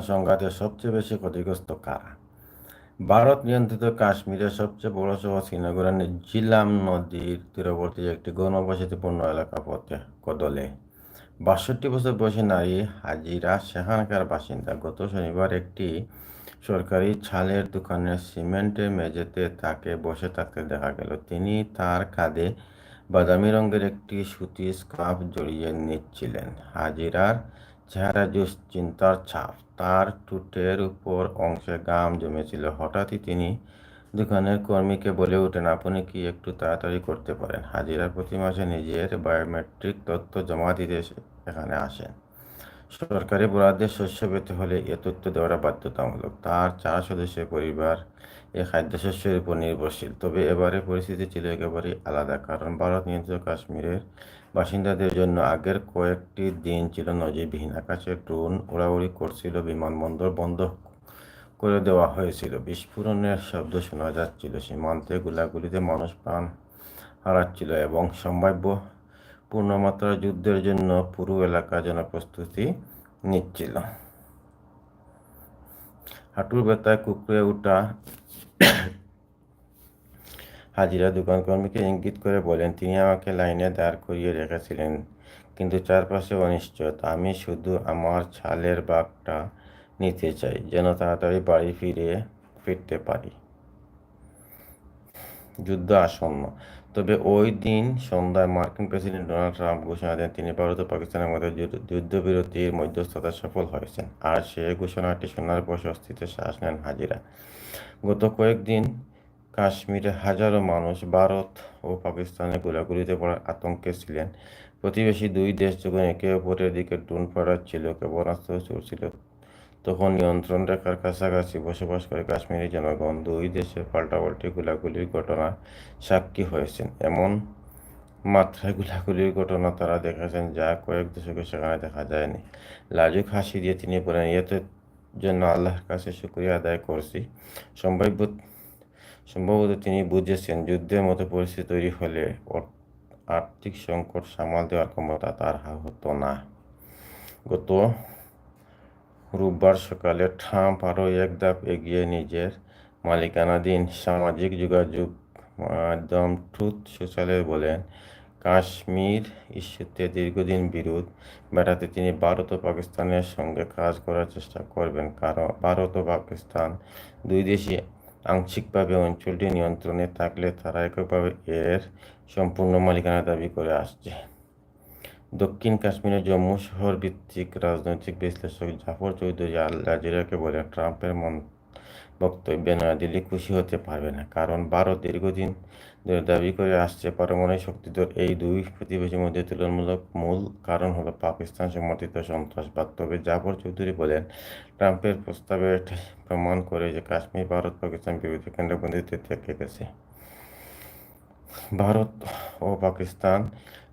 সংঘাতে সবচেয়ে বেশি ক্ষতিগ্রস্ত কারা? ভারত নিয়ন্ত্রিত কাশ্মীরের সবচেয়ে বড় শহর শ্রীনগরের জিলাম নদীর তীরবর্তী একটি গণবসতিপূর্ণ এলাকা পথে কদলে। বাষট্টি বছর বয়সী নারী হাজিরা সেখানকার বাসিন্দা গত শনিবার একটি সরকারি ছালের দোকানের সিমেন্টের মেঝেতে তাকে বসে থাকতে দেখা গেল। তিনি তার কাঁধে বাদামি রঙের একটি সুতি স্কার্ফ জড়িয়ে নিচ্ছিলেন। হাজিরার চেহারা দুশ্চিন্তার ছাপ, তার ঠোঁটের উপর অংশে গাম জমেছিল। হঠাৎই তিনি দোকানের কর্মীকে বলে ওঠেন, আপনি কি একটু তাড়াতাড়ি করতে পারেন? হাজিরা প্রতি মাসে নিজের বায়োমেট্রিক তথ্য জমা দিতে এখানে আসেন। সরকারি বরাদ্দের শস্য পেতে হলে এ তথ্য দেওয়াটা বাধ্যতামূলক। তার চার সদস্যের পরিবার এ খাদ্যশস্যের উপর নির্ভরশীল। তবে এবারে পরিস্থিতি ছিল একেবারেই আলাদা। কারণ ভারত নিয়ন্ত্রিত কাশ্মীরের বাসিন্দাদের জন্য আগের কয়েকটি দিন ছিল নজিরবিহীন। আকাশে ড্রোন উড়াউড়ি করছিল, বিমানবন্দর বন্ধ করে দেওয়া হয়েছিল। বিস্ফোরণের শব্দ শোনা যাচ্ছিল, সীমান্তে গোলাগুলিতে মানুষ প্রাণ হারাচ্ছিল এবং সম্ভাব্য পূর্ণমাত্রার যুদ্ধের জন্য পুরো এলাকা যেন প্রস্তুতি নিচ্ছিল। হাঁটুর ব্যথায় কুকড়ে ওঠা হাজিরা দোকান কর্মীকে ইঙ্গিত করে বলেন, তিনি আমাকে লাইনে দাঁড় করিয়ে রেখেছিলেন, কিন্তু চারপাশে অনিশ্চয়তা। আমি শুধু আমার ছালের বাঘটা নিতে চাই, যেন তাড়াতাড়ি বাড়ি ফিরে ফিরতে পারি। যুদ্ধ আসন্ন। তবে ওই দিন সন্ধ্যায় মার্কিন প্রেসিডেন্ট ডোনাল্ড ট্রাম্প ঘোষণা দেন, তিনি ভারত ও পাকিস্তানের মধ্যে যুদ্ধবিরতির মধ্যস্থতা সফল হয়েছেন। আর সে ঘোষণাটি শোনার পর স্বস্তিতে শ্বাস নেন হাজিরা। গত কয়েকদিন কাশ্মীরে হাজারো মানুষ ভারত ও পাকিস্তানের গোলাগুলিতে পড়ার আতঙ্কে ছিলেন। প্রতিবেশী দুই দেশ যখন একে অপরের দিকে টুন ফাটাচ্ছিল ক্ষেপণাস্ত্র চলছিল। তখন নিয়ন্ত্রণ রেখার কাছাকাছি বসবাস করে কাশ্মীরি জনগণ দুই দেশের পাল্টাপাল্টি গোলাগুলির ঘটনা সাক্ষী হয়েছেন। এমন মাত্রায় গোলাগুলির ঘটনা তারা দেখেছেন যা কয়েক দশকে সেখানে দেখা যায়নি। লাজুক হাসি দিয়ে তিনি বলেন, এতে জন্য আল্লাহর কাছে শুক্রিয়া আদায় করছি। সম্ভাব্য সম্ভবত তিনি বুঝেছেন যুদ্ধের মতো পরিস্থিতি তৈরি হলে আর্থিক সংকট সামাল দেওয়ার ক্ষমতা তার হতো না। গত রোববার সকালে ট্রাম্প আরও এক ধাপ এগিয়ে নিজের মালিকানাধীন সামাজিক যোগাযোগ মাধ্যম ট্রুথ সোশ্যালে বলেন, কাশ্মীর ইস্যুতে দীর্ঘদিন বিরোধ বেড়াতে তিনি ভারত ও পাকিস্তানের সঙ্গে কাজ করার চেষ্টা করবেন। কারণ ভারত ও পাকিস্তান দুই দেশই আংশিকভাবে অঞ্চলটি নিয়ন্ত্রণে থাকলে তারা এককভাবে এর সম্পূর্ণ মালিকানা দাবি করে আসছে। দক্ষিণ কাশ্মীরের জম্মু শহর ভিত্তিক রাজনৈতিক বিশ্লেষক জাফর চৌধুরী আল জাজিরাকে বলে ট্রাম্পের মন বক্তব্যে দিলে খুশি হতে পারবে না। কারণ ভারত দীর্ঘদিন ধরে দাবি করে আসছে, পারমাণবিক শক্তিধর এই দুই প্রতিবেশীর মধ্যে তুলনামূলক মূল কারণ হলো পাকিস্তান সমর্থিত সন্ত্রাসবাদ তবে জাফর চৌধুরী বলেন, ট্রাম্পের প্রস্তাবে প্রমাণ করে যে কাশ্মীর ভারত পাকিস্তান বিরোধী কেন্দ্রবন্দিতে থেকে গেছে। ভারত ও পাকিস্তান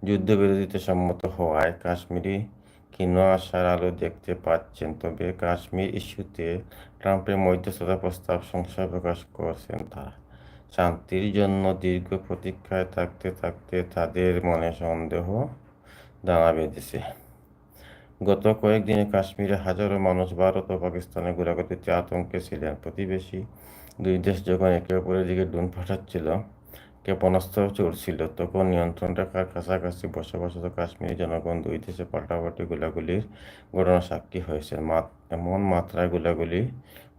যুদ্ধবিরতিতে সম্মত হওয়ায় কাশ্মীরি ক্ষীণ আশার আলো দেখতে পাচ্ছেন। তবে কাশ্মীর ইস্যুতে ট্রাম্পের মধ্যস্থতা প্রস্তাব সংশয় প্রকাশ করছেন তারা। শান্তির জন্য দীর্ঘ প্রতীক্ষায় থাকতে থাকতে তাদের মনে সন্দেহ দানা বেঁধেছে গত কয়েকদিনে কাশ্মীরে হাজারো মানুষ ভারত ও পাকিস্তানের গোলাগতিতে আতঙ্কে ছিলেন। প্রতিবেশী দুই দেশ যখন একে অপরের দিকে ডুন পাঠাচ্ছিল ক্ষেপণাস্ত্র চড়ছিল। তখন নিয়ন্ত্রণ রেখার কাছাকাছি বসবাসত কাশ্মীরি জনগণ দুই দেশে পাল্টাপাল্টি গোলাগুলির ঘটনা সাক্ষী হয়েছে। এমন মাত্রায় গোলাগুলি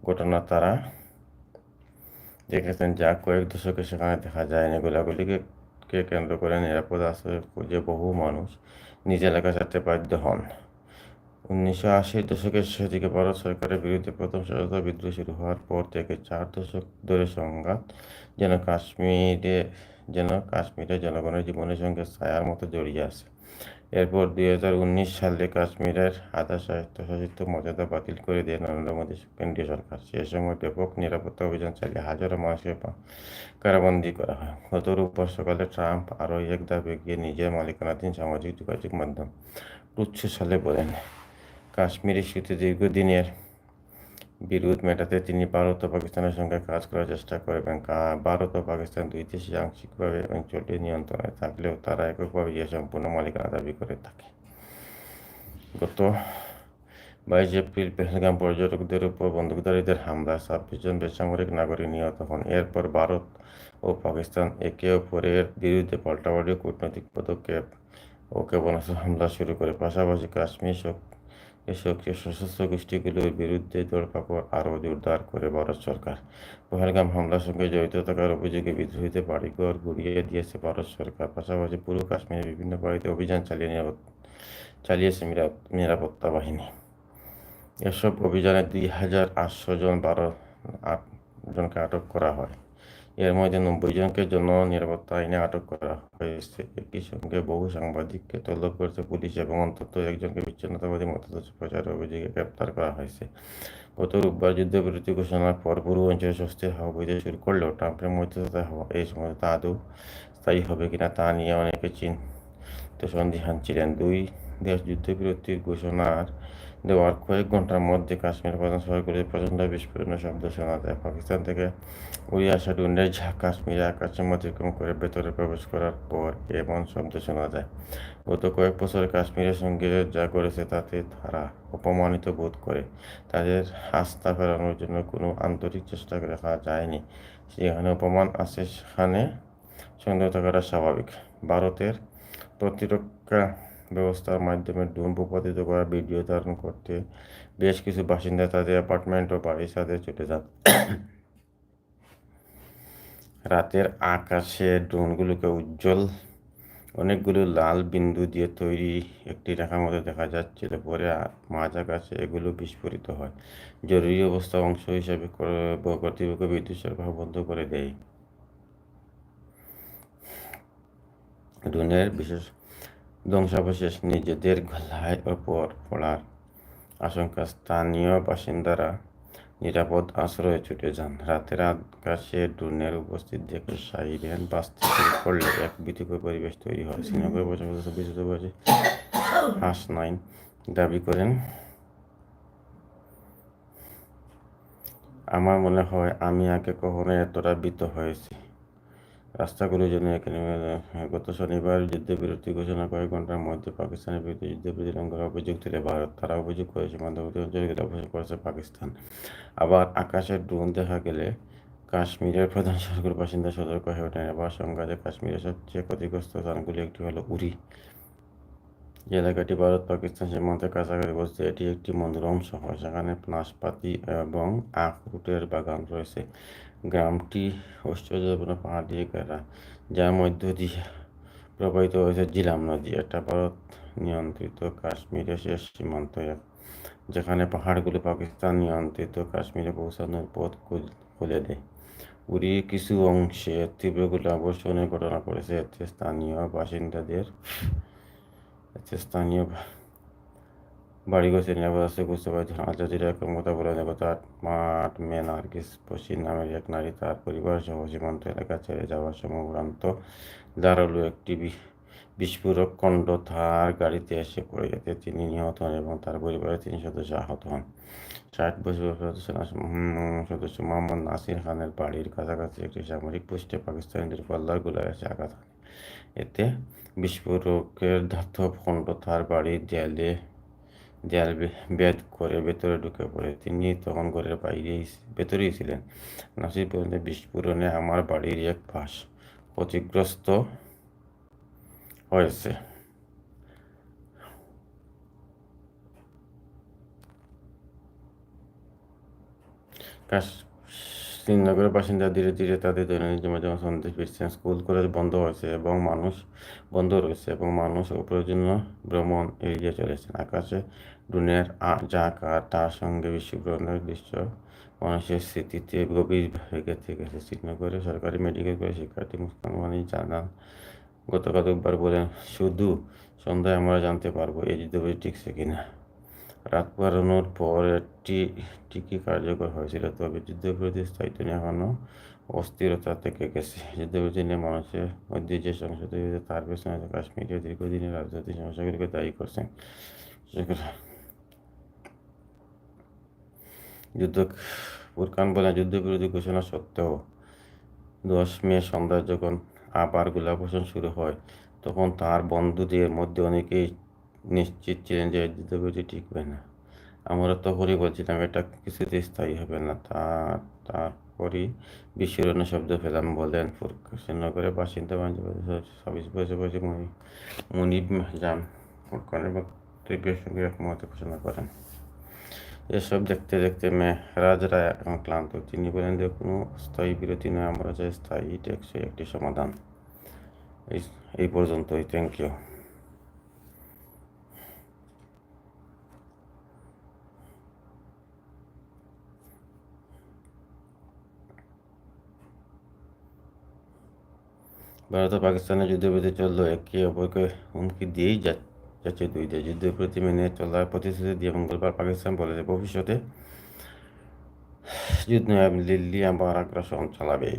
ঘটনা তারা দেখেছেন যা কয়েক দশকে সেখানে দেখা যায়নি। গোলাগুলিকে কেন্দ্র করে নিরাপদ আশ্রয় খুঁজে বহু মানুষ নিজ এলাকা ছাড়তে বাধ্য হন। উনিশশো আশির দশকের শেষ দিকে ভারত সরকারের বিরুদ্ধে প্রথম সশস্ত্র বিদ্রোহ শুরু হওয়ার পর থেকে চার দশক ধরে সংঘাত, যেন কাশ্মীরে, যেন কাশ্মীরের জনগণের জীবনের সঙ্গে ছায়ার মতো জড়িয়ে আছে। এরপর দুই হাজার উনিশ সালে কাশ্মীরের আধা স্বায়ত্তশাসিত মর্যাদা বাতিল করে দেয় নরেন্দ্র মোদী, কেন্দ্রীয় সরকার। সে সময় ব্যাপক নিরাপত্তা অভিযান চালিয়ে হাজারো মানুষকে কারাবন্দি করা হয়। গত রোববার সকালে ট্রাম্প আরও এক ধাপ এগিয়ে নিজের মালিকানাধীন সামাজিক যোগাযোগ মাধ্যম উচ্চ সালে বলেন কাশ্মীর ইস্যুতে দীর্ঘদিনের বিরোধ মেটাতে তিনি ভারত ও পাকিস্তানের সঙ্গে কাজ করার চেষ্টা করবেন। ভারত ও পাকিস্তান দুই দেশে আংশিকভাবে অঞ্চলটি নিয়ন্ত্রণে থাকলেও তারা এককভাবে ইয়ে সম্পূর্ণ মালিকানা দাবি করে থাকে। গত বাইশ এপ্রিল পেহেলগাম পর্যটকদের উপর বন্দুকধারীদের হামলা ছাব্বিশ জন বেসামরিক নাগরিক নিহত হন। এরপর ভারত ও পাকিস্তান একে অপরের বিরুদ্ধে পাল্টাপাল্টি কূটনৈতিক পদক্ষেপ ও ক্ষেপণাস্ত্র হামলা শুরু করে। পাশাপাশি কাশ্মীর সক্রিয় সশস্ত্র গোষ্ঠীগুলোর বিরুদ্ধে দরপাকড় আরও জোরদার করে ভারত সরকার। পহেলগাম হামলার সঙ্গে জড়িত থাকার অভিযোগে বিদ্রোহীতে বাড়িঘর গুড়িয়ে দিয়েছে ভারত সরকার। পাশাপাশি পুরো কাশ্মীরের বিভিন্ন বাড়িতে অভিযান চালিয়ে চালিয়েছে নিরাপত্তা বাহিনী। এসব অভিযানে দুই হাজার আটশো জন বারো আট জনকে আটক করা হয়। এর মধ্যে নব্বই জনকে জন্য নিরাপত্তা আইনে আটক করা হয়েছে একই সঙ্গে বহু সাংবাদিককে তলব করেছে পুলিশ এবং অন্তত একজনকে বিচ্ছিন্নতাবাদী মতাদর্শ প্রচারের অভিযোগে গ্রেপ্তার করা হয়েছে গত রোববার যুদ্ধবিরতি ঘোষণার পর পুরো অঞ্চলে স্বস্তি হাওয়া বইতে শুরু করলেও ট্রাম্পের মধ্যস্থতা হওয়া এই সমঝোতা আদৌ স্থায়ী হবে কিনা তা নিয়ে অনেকে চিন্তিত সন্দিহান ছিলেন দুই দেশ যুদ্ধবিরতির ঘোষণার দেওয়ার কয়েক ঘণ্টার মধ্যে কাশ্মীর প্রধান শহরগুলিতে প্রচণ্ড বিস্ফোরণের শব্দ শোনা যায়। পাকিস্তান থেকে উড়ে আসা ডুন্ডের ঝা কাশ্মীরে আকাশের অতিক্রম করে ভেতরে প্রবেশ করার পর এমন শব্দ শোনা যায়। গত কয়েক বছর কাশ্মীরের সঙ্গে যা করেছে তাতে তারা অপমানিত বোধ করে। তাদের আস্থা ফেরানোর জন্য কোনো আন্তরিক চেষ্টা দেখা যায়নি। সেখানে অপমান আছে, সেখানে সন্দেহ থাকাটা স্বাভাবিক। ভারতের প্রতিরক্ষা ব্যবস্থার মাধ্যমে ড্রোন ভূপাতিত করা ভিডিও ধারণ করতে বেশ কিছু বাসিন্দা তাদের অ্যাপার্টমেন্ট ও বাড়ির সাথে ছুটে যান। রাতের আকাশে ড্রোনগুলোকে উজ্জ্বল, অনেকগুলো লাল বিন্দু দিয়ে তৈরি একটি রেখার মধ্যে দেখা যাচ্ছিল পরে মাঝ আকাশে এগুলো বিস্ফোরিত হয়। জরুরি অবস্থা অংশ হিসাবে কর্তৃপক্ষ বিদ্যুৎ সরবরাহ বন্ধ করে দেয়। ড্রোনের বিশেষ ধ্বংসাবশেষ নিজেদের গলায় ওপর পড়ার আশঙ্কা। স্থানীয় বাসিন্দারা নিরাপদ আশ্রয়ে ছুটে যান। রাতের আকাশে ড্রোনের উপস্থিত দেখে সাইরেন বাঁচতে শুরু করলে এক ভীতিকর পরিবেশ তৈরি হয়। শ্রীনগরের বছর চব্বিশ বছর হাস নাইন দাবি করেন, আমার মনে হয় আমি আগে কখনো এতটা ভীত হয়েছি। রাস্তাগুলোর জন্য গত শনিবার যুদ্ধবিরতি ঘোষণা কয়েক ঘণ্টার মধ্যে পাকিস্তানের বিরুদ্ধে যুদ্ধবিরতি লঙ্ঘনের অভিযোগ তুলে ভারত। তারা অভিযোগ করেছে মধ্যবর্তী অঞ্চলগুলো অবশ্য করেছে পাকিস্তান। আবার আকাশের ড্রোন দেখা গেলে কাশ্মীরের প্রধান শহরগুলোর বাসিন্দা সতর্ক হয়ে ওঠেন। এবার সংঘাতে কাশ্মীরের সবচেয়ে ক্ষতিগ্রস্ত স্থানগুলি একটি হলো উরি। যে এলাকাটি ভারত, পাকিস্তান সীমান্তের কাছাকাছি অবস্থিত, এটি একটি মনোরম শহর। সেখানে নাশপাতি এবং আখরুটের বাগান রয়েছে। গ্রামটি ঐশ্বর্যপূর্ণ পাহাড় দিয়ে ঘেরা, যার মধ্য দিয়ে প্রবাহিত হয়েছে জিলাম নদী, এটা ভারত নিয়ন্ত্রিত কাশ্মীরের শেষ সীমান্ত যেখানে পাহাড়গুলো পাকিস্তান নিয়ন্ত্রিত কাশ্মীরে পৌঁছানোর পথ খুলে দেয়। উড়ি কিছু অংশে তীব্র গোলাবর্ষণের ঘটনা করেছে এতে স্থানীয় বাসিন্দাদের, এতে স্থানীয় বাড়িঘর নিরাপদ আছে বুঝতে পারছেন আল জাজিরা কথা বলেন গত আট আট মে নার্গিস পশ্চিম নামের এক নারী, তার পরিবার সহ সীমান্ত এলাকা ছেড়ে যাওয়ার সমভ্রান্ত দাঁড়াল একটি বিস্ফোরক খণ্ড তার গাড়িতে এসে পড়ে যেতে তিনি নিহত হন এবং তার পরিবারের তিন সদস্য আহত হন। ষাট বছর সদস্য মোহাম্মদ নাসির খানের বাড়ির কাছাকাছি একটি সামরিক পোস্টে পাকিস্তানিদের পাল্লার গোলায় এসে আঘাত হানে। এতে বিস্ফোরকের ধাতব খণ্ড তার বাড়ির দেয়ালে দেয়াল বেদ করে ভেতরে ঢুকে পড়ে। তিনি তখন ঘরের বাইরেই ভেতরেই ছিলেন। নাসির পর্যন্ত বিস্ফোরণে আমার বাড়ির এক পাশ ক্ষতিগ্রস্ত হয়েছে। শ্রীনগরের বাসিন্দা ধীরে ধীরে তাদের দৈনন্দিন জীবন সন্দেশ ফিরছেন, স্কুল, কলেজ বন্ধ হয়েছে এবং মানুষ বন্ধ রয়েছে এবং মানুষ অপ্রয়োজনীয় ভ্রমণ এড়িয়ে চলেছেন। আকাশে ডুনের যা আকার তার সঙ্গে বিস্ফোরণের দৃশ্য মানুষের স্মৃতিতে গভীরভাবে গেঁথে গেছে শ্রীনগরে সরকারি মেডিকেল কলেজ শিক্ষার্থী মুস্কান মানি জানান, গতকাল একবার বলেন, শুধু সন্ধ্যায় আমরা জানতে পারব এই যুদ্ধবিরতি টিকছে কিনা। রাত বাড়ানোর পর একটি ঠিকই কার্যকর হয়েছিল। তবে যুদ্ধবিরতি স্থায়িত্ব নিয়ে এখনও অস্থিরতা থেকে গেছে। যুদ্ধবিরতি নিয়ে মানুষের মধ্যে যে সংসদ তার পেছনে কাশ্মীরের দীর্ঘদিনের রাজনৈতিক সমস্যাগুলিকে দায়ী করছেন যুদ্ধ ফুরকান বলে যুদ্ধবিরোধী ঘোষণা সত্ত্বেও দশ মে সন্ধ্যায় যখন আবার গোলাবর্ষণ শুরু হয়, তখন তার বন্ধুদের মধ্যে অনেকেই নিশ্চিত ছিলেন যে যুদ্ধবিরতি টিকবে না। আমরা তখনই বলছিলাম, এটা কিছুতে স্থায়ী হবে না। তা, তারপরই বিস্ফোরণের শব্দ পেলাম বলেন শ্রীনগরের বাসিন্দা ছাব্বিশ বছর বয়সী মনি, মনিব জাম ফুরকানের বক্তব্যের সঙ্গে একমত ঘোষণা করেন। এসব দেখতে দেখতে মেহরাজ রায় ক্লান্ত, তিনি বলেন যে কোনো স্থায়ী বিরতি নয়, আমরা চাই স্থায়ী টেকসই একটি সমাধান। এই পর্যন্তই। থ্যাংক ইউ ভারত ও পাকিস্তানের যুদ্ধবিরতি চলল একে অপরকে হুমকি দিয়েই যাচ্ছে দুই দেশ। যুদ্ধের প্রতি মেনে চলার প্রতিশ্রুতি দিয়ে মঙ্গলবার পাকিস্তান বলে ভবিষ্যতে যুদ্ধ দিল্লি আবার আগ্রাসন চালাবে।